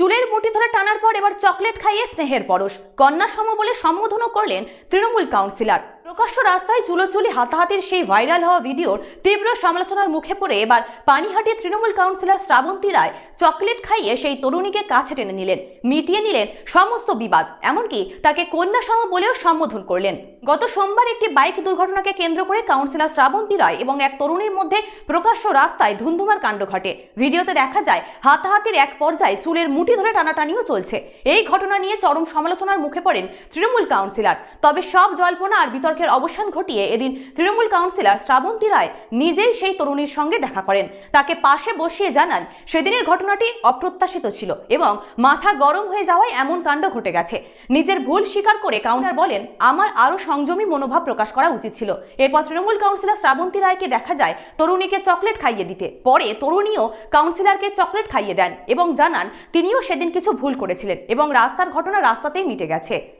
চুলের মুঠি ধরে টানার পর এবার চকলেট খাইয়ে স্নেহের পরশ। কন্যা সম বলে সম্বোধনও করলেন তৃণমূল কাউন্সিলর। প্রকাশ্য রাস্তায় চুলোচুলি হাতাহাতির সেই ভাইরাল হওয়া ভিডিওর তীব্র সমালোচনার মুখে পড়ে এবার পানিহাটি তৃণমূল কাউন্সিলর শ্রাবন্তী রায় চকলেট খাইয়ে সেই তরুণীকে কাছে টেনে নিলেন। মিটিয়ে নিলেন সমস্ত বিবাদ, এমনকি তাকে কন্যা সম বলেও সম্বোধন করলেন। গত সোমবার একটি বাইক দুর্ঘটনাকে কেন্দ্র করে কাউন্সিলর শ্রাবন্তী রায় এবং এক তরুণীর মধ্যে প্রকাশ্য রাস্তায় ধুন্ধুমার কাণ্ড ঘটে। ভিডিওতে দেখা যায়, হাতাহাতির এক পর্যায়ে চুলের মুঠি ধরে টানাটানিও চলছে। এই ঘটনা নিয়ে চরম সমালোচনার মুখে পড়েন তৃণমূল কাউন্সিলর তবে সব জল্পনা আর বিতর্কের অবসান ঘটিয়ে এদিন তৃণমূল কাউন্সিলর শ্রাবন্তী রায় নিজেই সেই তরুণীর সঙ্গে দেখা করেন। তাকে পাশে বসিয়ে জানান, সেদিনের ঘটনাটি অপ্রত্যাশিত ছিল এবং মাথা গরম হয়ে যাওয়ায় এমন কাণ্ড ঘটে গেছে। নিজের ভুল স্বীকার করে কাউন্সিলর বলেন, আমার আরও সংযমী মনোভাব প্রকাশ করা উচিত ছিল। এরপর তৃণমূল কাউন্সিলর শ্রাবন্তী রায়কে দেখা যায় তরুণীকে চকলেট খাইয়ে দিতে। পরে তরুণীও কাউন্সিলরকে চকলেট খাইয়ে দেন এবং জানান, তিনিও সেদিন কিছু ভুল করেছিলেন এবং রাস্তার ঘটনা রাস্তাতেই মিটে গেছে।